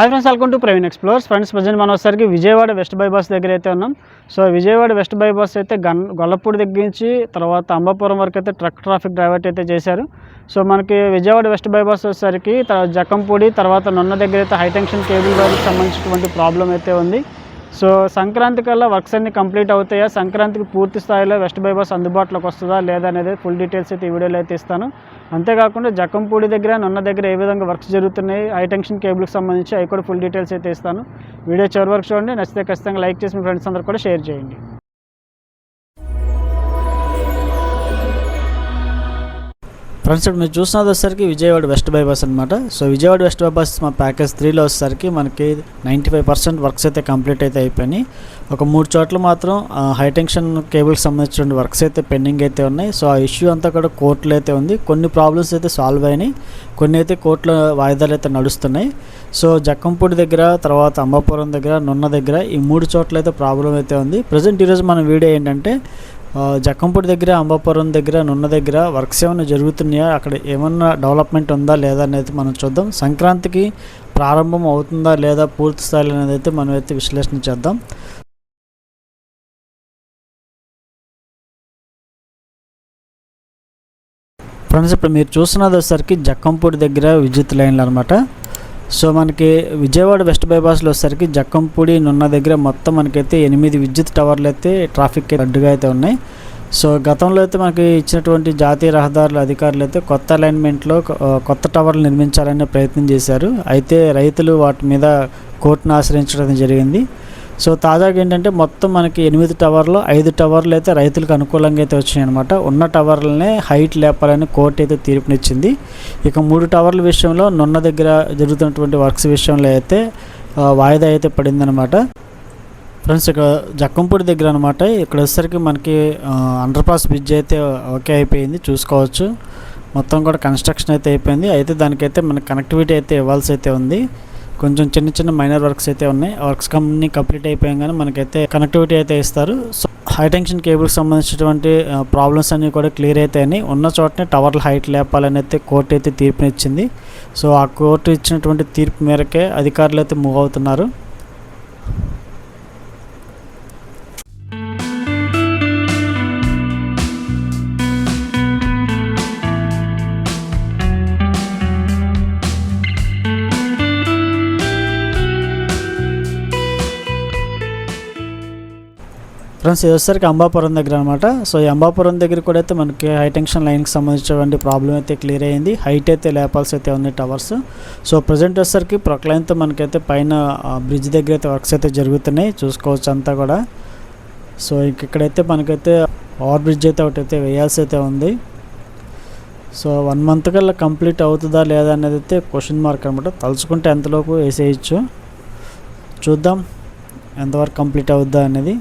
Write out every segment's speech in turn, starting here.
Hi friends welcome to Praveen explores friends present మనం వచ్చేసరికి Vijayawada west bypass దగ్గర అయితే ఉన్నాం. సో విజయవాడ వెస్ట్ బైపాస్ అయితే గన్ గొల్లపూడి దగ్గర నుంచి తర్వాత అంబాపురం వరకు అయితే ట్రక్ ట్రాఫిక్ డ్రైవర్ అయితే చేశారు. సో మనకి విజయవాడ వెస్ట్ బైపాస్ వచ్చేసరికి తర్వాత జక్కంపూడి తర్వాత నొన్న దగ్గర అయితే హైటెన్షన్ కేబుల్ వారికి సంబంధించినటువంటి ప్రాబ్లం అయితే ఉంది. సో సంక్రాంతి కల్లా వర్క్స్ అన్ని కంప్లీట్ అవుతాయా? సంక్రాంతికి పూర్తి స్థాయిలో వెస్ట్ బైపాస్ అందుబాటులోకి వస్తుందా? లేదా అనేది ఫుల్ డీటెయిల్స్ అయితే ఈ వీడియోలో అయితే ఇస్తాను. అంతేకాకుండా జక్కంపూడి దగ్గర నున్న దగ్గర ఏ విధంగా వర్క్స్ జరుగుతున్నాయి? హై టెన్షన్ కేబుల్కి సంబంధించి అవి కూడా ఫుల్ డీటెయిల్స్ అయితే ఇస్తాను. వీడియో చివరి వరకు చూడండి. నచ్చితే ఖచ్చితంగా లైక్ చేసి మీ ఫ్రెండ్స్ అందరూ కూడా షేర్ చేయండి. ఫ్రెండ్స్ ఇప్పుడు మీరు చూస్తున్నది వచ్చేసరికి విజయవాడ వెస్ట్ బైపాస్ అనమాట సో విజయవాడ వెస్ట్ బైపాస్ మా ప్యాకేజ్ త్రీలో వచ్చేసరికి మనకి నైంటీ ఫైవ్ పర్సెంట్ వర్క్స్ అయితే కంప్లీట్ అయితే అయిపోయినాయి. ఒక మూడు చోట్ల మాత్రం హైటెన్షన్ కేబుల్కి సంబంధించిన వర్క్స్ అయితే పెండింగ్ అయితే ఉన్నాయి. సో ఆ ఇష్యూ అంతా కూడా కోర్టులో అయితే ఉంది. కొన్ని ప్రాబ్లమ్స్ అయితే సాల్వ్ అయినాయి. కొన్ని అయితే కోర్టులో వాయిదాలు అయితే నడుస్తున్నాయి. సో జక్కంపూడి దగ్గర తర్వాత అంబాపురం దగ్గర నున్న దగ్గర ఈ మూడు చోట్ల అయితే ప్రాబ్లం అయితే ఉంది. ప్రజెంట్ ఈరోజు మన వీడియో ఏంటంటే జక్కంపూడి దగ్గర అంబాపురం దగ్గర నున్న దగ్గర వర్క్స్ ఏమైనా జరుగుతున్నాయా? అక్కడ ఏమన్నా డెవలప్మెంట్ ఉందా లేదా అనేది మనం చూద్దాం. సంక్రాంతికి ప్రారంభం అవుతుందా లేదా పూర్తి స్థాయిలో అనేది అయితే మనం అయితే విశ్లేషణ చేద్దాం. ఫ్రెండ్స్ ఇప్పుడు మీరు చూస్తున్నది వచ్చేసరికి జక్కంపూడి దగ్గర విద్యుత్ లైన్లు అనమాట సో మనకి విజయవాడ వెస్ట్ బైపాస్లో వచ్చేసరికి జక్కంపూడి నున్న దగ్గర మొత్తం మనకైతే ఎనిమిది విద్యుత్ టవర్లు అయితే ట్రాఫిక్ అడ్డుగా అయితే ఉన్నాయి. సో గతంలో అయితే మనకి ఇచ్చినటువంటి జాతీయ రహదారుల అధికారులు అయితే కొత్త అలైన్మెంట్లో కొత్త టవర్లు నిర్మించాలనే ప్రయత్నం చేశారు. అయితే రైతులు వాటి మీద కోర్టును ఆశ్రయించడం జరిగింది. సో తాజాగా ఏంటంటే మొత్తం మనకి ఎనిమిది టవర్లు ఐదు టవర్లు అయితే రైతులకు అనుకూలంగా అయితే వచ్చినాయి అనమాట ఉన్న టవర్లనే హైట్ లేపాలని కోర్టు అయితే తీర్పునిచ్చింది. ఇక మూడు టవర్ల విషయంలో నున్న దగ్గర జరుగుతున్నటువంటి వర్క్స్ విషయంలో అయితే వాయిదా అయితే పడిందనమాట ఫ్రెండ్స్ ఇక జక్కంపూడి దగ్గర అనమాట ఇక్కడ వచ్చేసరికి మనకి అండర్ పాస్ బ్రిడ్జ్ అయితే ఓకే అయిపోయింది చూసుకోవచ్చు. మొత్తం కూడా కన్స్ట్రక్షన్ అయితే అయిపోయింది. అయితే దానికైతే మనకి కనెక్టివిటీ అయితే ఇవ్వాల్సి అయితే ఉంది. కొంచెం చిన్న చిన్న మైనర్ వర్క్స్ అయితే ఉన్నాయి. వర్క్స్ కంపెనీ కంప్లీట్ అయిపోయాగానే మనకైతే కనెక్టివిటీ అయితే ఇస్తారు. సో హై టెన్షన్ కేబుల్కి సంబంధించినటువంటి ప్రాబ్లమ్స్ అన్నీ కూడా క్లియర్ అవుతాయని ఉన్న చోటనే టవర్ల హైట్ లేపాలని అయితే కోర్టు అయితే తీర్పునిచ్చింది. సో ఆ కోర్టు ఇచ్చినటువంటి తీర్పు మేరకే అధికారులు అయితే మూవ్ అవుతున్నారు. ఫ్రెండ్స్ వచ్చేసరికి అంబాపురం దగ్గర అనమాట సో ఈ అంబాపురం దగ్గర కూడా అయితే మనకి హై టెన్షన్ లైన్కి సంబంధించినటువంటి ప్రాబ్లం అయితే క్లియర్ అయ్యింది హైట్ అయితే లేపాల్సి అయితే ఉన్నాయి టవర్స్ సో ప్రజెంట్ వచ్చేసరికి ప్రొక్లైన్తో మనకైతే పైన బ్రిడ్జ్ దగ్గర అయితే వర్క్స్ అయితే జరుగుతున్నాయి. చూసుకోవచ్చు అంతా కూడా. సో ఇంక ఇక్కడైతే మనకైతే ఓవర్ బ్రిడ్జ్ అయితే ఒకటి అయితే వేయాల్సి అయితే ఉంది. సో వన్ మంత్ కల్లా కంప్లీట్ అవుతుందా లేదా అనేది అయితే క్వశ్చన్ మార్క్ అనమాట తలుచుకుంటే ఎంతలోపు వేసేయచ్చు. చూద్దాం. ఎంతవరకు కంప్లీట్ అవుద్దా అనేది.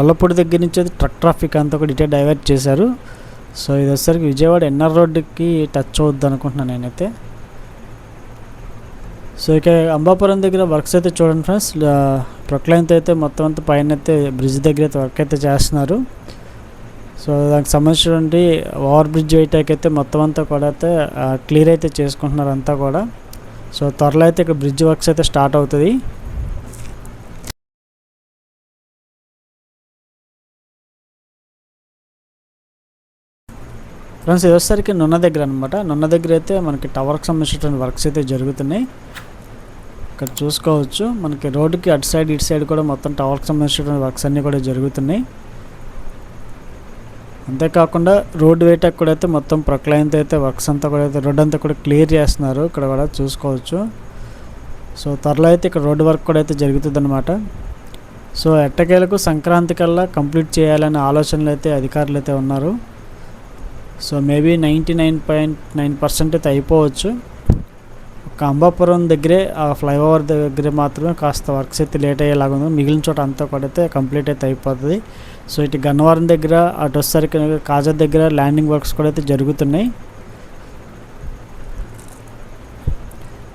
వల్లపూడి దగ్గర నుంచి అయితే ట్రక్ ట్రాఫిక్ అంతా కూడా ఇటే డైవర్ట్ చేశారు. సో ఇది వచ్చేసరికి విజయవాడ ఎన్ఆర్ రోడ్డుకి టచ్ అవుద్ది అనుకుంటున్నాను నేనైతే. సో ఇక అంబాపురం దగ్గర వర్క్స్ అయితే చూడండి ఫ్రెండ్స్ ప్రొక్లైన్తో అయితే మొత్తం అంతా పైన అయితే బ్రిడ్జ్ దగ్గర అయితే వర్క్ అయితే చేస్తున్నారు. సో దానికి సంబంధించినటువంటి ఓవర్ బ్రిడ్జ్ వేయటానికి అయితే మొత్తం అంతా కూడా అయితే క్లియర్ అయితే చేసుకుంటున్నారు అంతా కూడా. సో త్వరలో అయితే ఇక బ్రిడ్జ్ వర్క్స్ అయితే స్టార్ట్ అవుతుంది. ఫ్రెండ్స్ ఇది వచ్చేసరికి నున్న దగ్గర అనమాట నున్న దగ్గర అయితే మనకి టవర్కి సంబంధించినటువంటి వర్క్స్ అయితే జరుగుతున్నాయి. ఇక్కడ చూసుకోవచ్చు. మనకి రోడ్డుకి అటు సైడ్ ఇటు సైడ్ కూడా మొత్తం టవర్కి సంబంధించినటువంటి వర్క్స్ అన్నీ కూడా జరుగుతున్నాయి. అంతేకాకుండా రోడ్డు వేయటానికి కూడా అయితే మొత్తం ప్రొక్లైన్తో అయితే వర్క్స్ అంతా కూడా అయితే రోడ్ అంతా కూడా క్లియర్ చేస్తున్నారు. ఇక్కడ కూడా చూసుకోవచ్చు. సో త్వరలో అయితే ఇక్కడ రోడ్డు వర్క్ కూడా అయితే జరుగుతుంది అనమాట సో ఎట్టకేలకు సంక్రాంతి కల్లా కంప్లీట్ చేయాలనే ఆలోచనలు అయితే అధికారులు అయితే ఉన్నారు. So maybe ninety nine point nine percent అయితే అయిపోవచ్చు. ఒక అంబాపురం దగ్గరే ఆ ఫ్లైఓవర్ దగ్గర మాత్రమే కాస్త వర్క్స్ అయితే లేట్ అయ్యేలాగా ఉంది. మిగిలిన చోట అంతా కూడా అయితే కంప్లీట్ అయితే అయిపోతుంది. సో ఇటు గన్నవరం దగ్గర అటు వచ్చేసరికి కాజా దగ్గర ల్యాండింగ్ వర్క్స్ కూడా అయితే జరుగుతున్నాయి.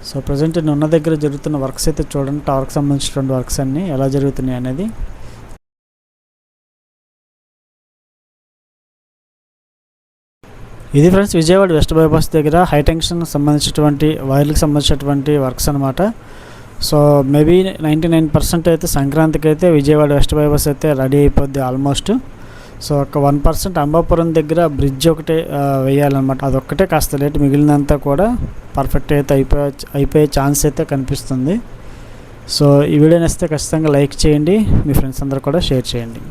సో ప్రజెంట్ నున్న దగ్గర జరుగుతున్న వర్క్స్ అయితే చూడండి. టవర్కి సంబంధించినటువంటి వర్క్స్ అన్నీ ఎలా జరుగుతున్నాయి అనేది. ఇది ఫ్రెండ్స్ విజయవాడ వెస్ట్ బైపాస్ దగ్గర హై సంబంధించినటువంటి వైర్లకు సంబంధించినటువంటి వర్క్స్ అనమాట so maybe ninety nine percent అయితే సంక్రాంతికి అయితే విజయవాడ వెస్ట్ బైపాస్ అయితే రెడీ అయిపోద్ది ఆల్మోస్ట్. సో ఒక వన్ పర్సెంట్ అంబాపురం దగ్గర బ్రిడ్జ్ ఒకటే వేయాలన్నమాట. అదొక్కటే కాస్త లేట్ మిగిలినంతా కూడా పర్ఫెక్ట్ అయితే అయిపోయే అయిపోయే ఛాన్స్ అయితే కనిపిస్తుంది. సో ఈ వీడియో నచ్చితే ఖచ్చితంగా లైక్ చేయండి. మీ ఫ్రెండ్స్ అందరూ కూడా షేర్ చేయండి.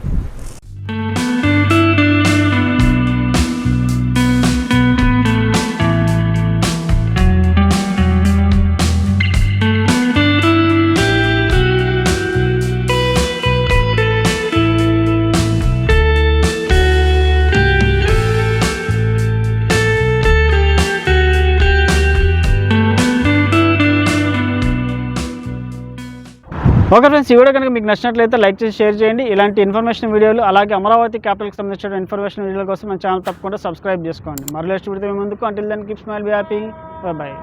ఓకే ఫ్రెండ్స్ ఈ వీడియో కనుక మీకు నచ్చినట్లయితే లైక్ చేసి షేర్ చేయండి. ఇలాంటి ఇన్ఫర్మేషన్ వీడియోలు అలాగే అమరావతి క్యాపిటల్కి సంబంధించిన ఇన్ఫర్మేషన్ వీడియోల కోసం మన ఛానల్ తప్పకుండా సబ్స్క్రైబ్ చేసుకోండి. మరో లేస్ట్ వీడియో ముందుకు. అంటిల్ దాన్ని keep smile be happy bye